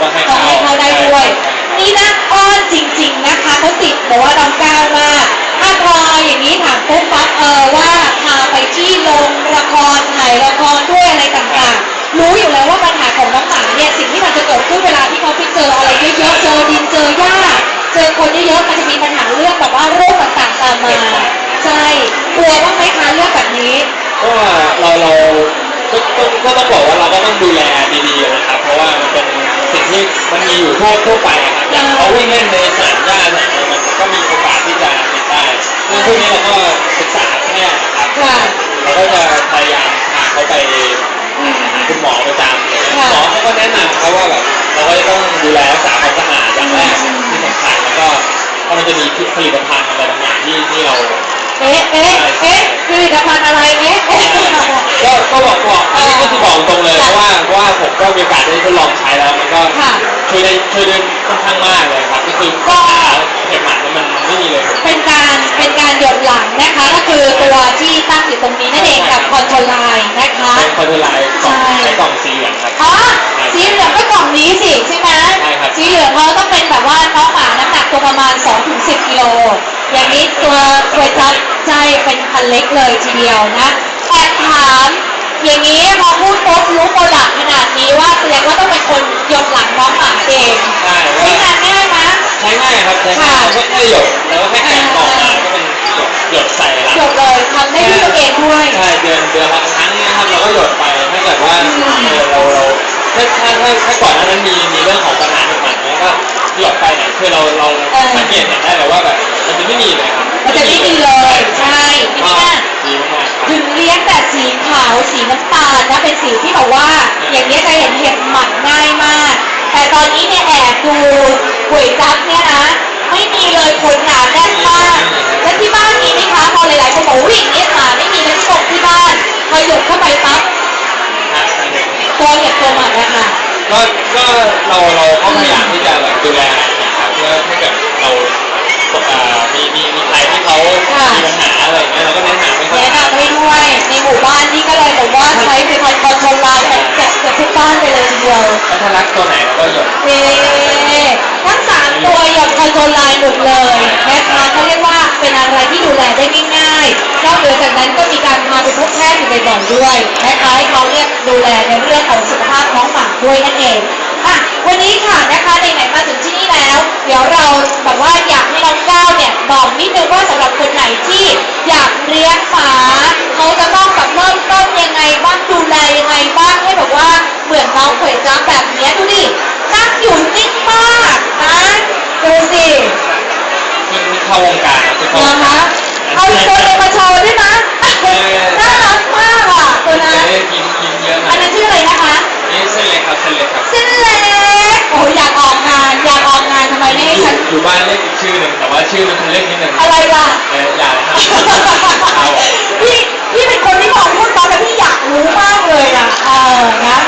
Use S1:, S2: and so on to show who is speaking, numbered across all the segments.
S1: ก็ให้
S2: ต้องให้เขาได้ด้วย นี่นะอ้อนจริง ๆนะคะเขาติดบอกว่าน้องก้าวมากถ้าพออย่างนี้ถามปุ๊บปั๊บเออว่าพาไปที่โรงละครถ่ายละครด้วยอะไรต่างๆ รู้อยู่แล้วว่าปัญหาของน้องหมาเนี่ยสิ่งที่มันจะเกิดขึ้นเวลาที่เขาไปเจออะไรเยอะๆเจอดินเจอหญ้าเจอคนเยอะๆมันจะมีปัญหาเรื่องแบบว่าโรคต่างๆตามมาใช่กลัวบ้างไหมคะเรื่องแบบนี้
S1: ก็เราเราก็ต้องก็ต้องบอกว่าเราก็ต้องดูแลดีๆนะครับ เพราะว่ามันเป็นสิ่งที่ มันมีอยู่ทั่วทั่วไปอะครับอย่างเขาวิ่งเล่นในสนามหญ้าสนามอะไรมันก็มีโอกาสที่จะติดได้เรื่องพวกนี้เราก็ศึกษาแพทย์นะครับ
S2: ค่ะ
S1: เราก็จะพยายามพาเขาไปหาคุณหมอประจำเลยนะ
S2: ค่ะ
S1: หมอเขาก็แนะนำเขาว่าแบบเราก็จะต้องดูแลรักษาความสะอาดอย่างแรกที่สำคัญแล้วก็เพราะมันจะมีผลิตภัณฑ์อะไรบางอย่างที่ที่เรา
S2: เอ๊ะเอ๊ะเอ๊ะผลิตภัณฑ์อะไรเอ๊ะเอ๊ะ
S1: ก็ก็บอกบอกอันนี้ก็คือบอกตรงเลยเพราะว่าเพราะว่าผมก็มีโอกาสได้ทดลองใช้ วยได้ช่วยได้ค่อนข้างมากเลยครับก็คือ
S2: ก็
S1: ปัญหาเห็บหมัดเนี่ยมันไม่มีเลย
S2: เป็นการเป็นการหยดหลังนะคะ ก็คือตัวที่ตั้งอยู่ตรงนี้นั่นเองกับคอนโทรไลน์นะคะ
S1: เป็นคอนโทรไลน์กล่อง
S2: ใช่
S1: ใช้กล่องสีเหลืองครับ
S2: อ๋อสีเหลืองก็กล่องนี้สิใช่ไหม
S1: ใช่ครับ
S2: สีเหลืองเขาต้องเป็นแบบว่าน้องหมาน้ำหนักตัวประมาณ2-10กิโลอย่างนี้ตัวตัวจับใจเป็นพันเล็กเลยทีเดียวนะแอบถาม อย่างนี้พอพูดปุ๊บรู้โปรดักต์ขนาดนี้ว่าแสดงว่าต้องเป็นคนหยดหลังน้องหมาเอง
S1: ใช่
S2: ใช้งานง่ายไหม
S1: ใช้ง่ายครับใช้ง่าย
S2: ค่ะ
S1: แล้วก็แค่หยดแล้วก็แค่แกะกล่องมาก็เป็นหยดหยดใส่หลัง
S2: หยดเลยทำได้ด้วยตัวเองด้วย
S1: ใช่เดือนเดือนละครั้งเนะครับเราก็หยดไปถ้าเกิดว่า
S2: อืม
S1: เออเราเราถ้าถ้าถ้าถ้าก่อนหน้านั้นมีมีเรื่องของปัญหาเห็บหมัดเนี่ยก็หยดไปเนี่ยคือเราเราสังเกตเห็นได้เลยว่าแบบมันจะไม่มีเลยครับ
S2: มันจะไม่มี สีที่แบบว่า อย่างนี้ยจะเห็นเห็บหมัดง่ายมาก แต่ตอนนี้เนี่ยแอบดูก๋วยจั๊บเนี่ยนะ ไม่มีเลยคนหนาแน่นมากแล้วที่บ้านมีไหมคะพอหลายๆคนบอกว่าวิ่งเนี่ยหมาไม่มีนะที่บอกที่บ้านพอหยดเข้าไปปั๊บตัวเห็บตัวหมัดอะค่ะ
S1: ก็ก็เราเราก็พยายามที่จะแบบดูแล รัก
S2: ตัว
S1: ไหนเราก็หยด
S2: เอทั้งสามตัวหยดคอนโทรลไลน์หมดเลยนะคะเขาเรียกว่าเป็นอะไรที่ดูแลได้ง่ายๆนอกเหนือจากนั้นก็มีการพาไปพบแพทย์อยู่บ่อยๆด้วยนะคะให้เขาเรียกดูแลในเรื่องของสุขภาพน้องหมาด้วยนั่นเองอะวันนี้ค่ะนะคะไหนๆมาถึงที่นี่แล้ว เดี๋ยวเราแบบว่าอยากให้น้องก้าวเนี่ยบอกนิดนึงว่าสำ เส้
S1: นเล็กครับเส้นเล็กครับ
S2: เส้นเล็กโอ้ยอยากออกงานอยากออกงานทำไมไม่ให้
S1: อยู่
S2: ฉัน
S1: อยู่บ้านเรียกอีกชื่อหนึ่งแต่ว่าชื่อมันเล็กนิดนึง
S2: อะไรล่ะ
S1: เอออย่าเลยครับเอา
S2: พี่พี่เป็นคนที่บอกพูดตอนแล้วพี่อยากรู้มากเลยอะเออนะ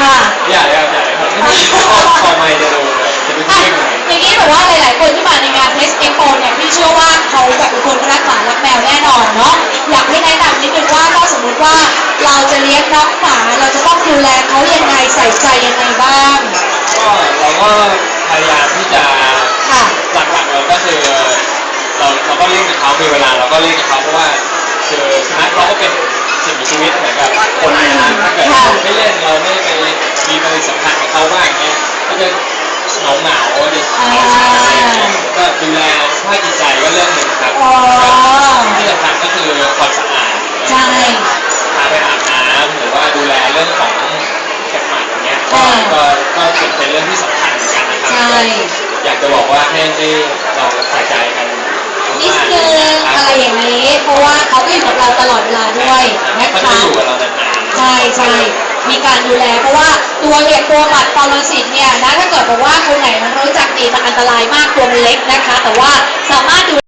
S2: ค่ะ
S1: อย่าเลยครับอย่าเลยครับไม่มีข้อข้อไม่จะดูเลยจะเป็น
S2: อะ
S1: เรื่องอะไร
S2: อย่างนี้แบบว่าหลาย ๆ คนที่มาในงานเทสเอ็กโปเนี่ยพี่เชื่อว่าเขาแบบเป็นคนรักหมารักแมวแน่นอนเนาะอยากให้แนะนำนิดนึงว่าถ้าสมมติว่า เราจะเลี้ยงน้องหมาเราจะต้องดูแลเขายังไงใส่ใจยังไงบ้าง
S1: ก็เราก็พยายามที่จะ
S2: ค่ะ
S1: หลักๆเราก็คือเราเราก็เล่นกับเขามีเวลาเราก็เล่นกับเขาเพราะว่าคือสุนัขเราก็เป็นสิ่งมีชีวิตเหมือนกับคนนะถ้าเกิดเราไม่เล่นเราไม่ไปมีปฏิสัมพันธ์กับเขาบ้างเงี้ยก็จะเหงาเหงาๆจะเฉยๆอะไรอย่างเงี้ยก็ดูแลสภาพจิตใจก็เรื่องหนึ่งครับ
S2: อ๋อ
S1: ที่สำคัญก็คือความสะอาด
S2: ใช่
S1: รื่องของเก็บหมัดอย่างเงี้ยก็ก็เป็นเป็นเรื่องที่สำคัญเหมือนกันนะครับ
S2: ใช่
S1: อยากจะบอกว่าให้ให้เราใส่ใจกัน
S2: นิดนึงอะไรอย่างนี้ เพราะว่าเขาก็อยู่กับเราตลอดเวลาด้วยนะ
S1: เขาจะ
S2: คะ
S1: อยู่กับเรานานๆ
S2: ใช่ใช่มีการดูแลเพราะว่าตัวเห็บตัวหมัดปรสิตเนี่ยนะถ้าเกิดบอกว่าคนไหนมันรู้จักดีมันอันตรายมากตัวมันเล็กนะคะ แต่ว่าสามารถดู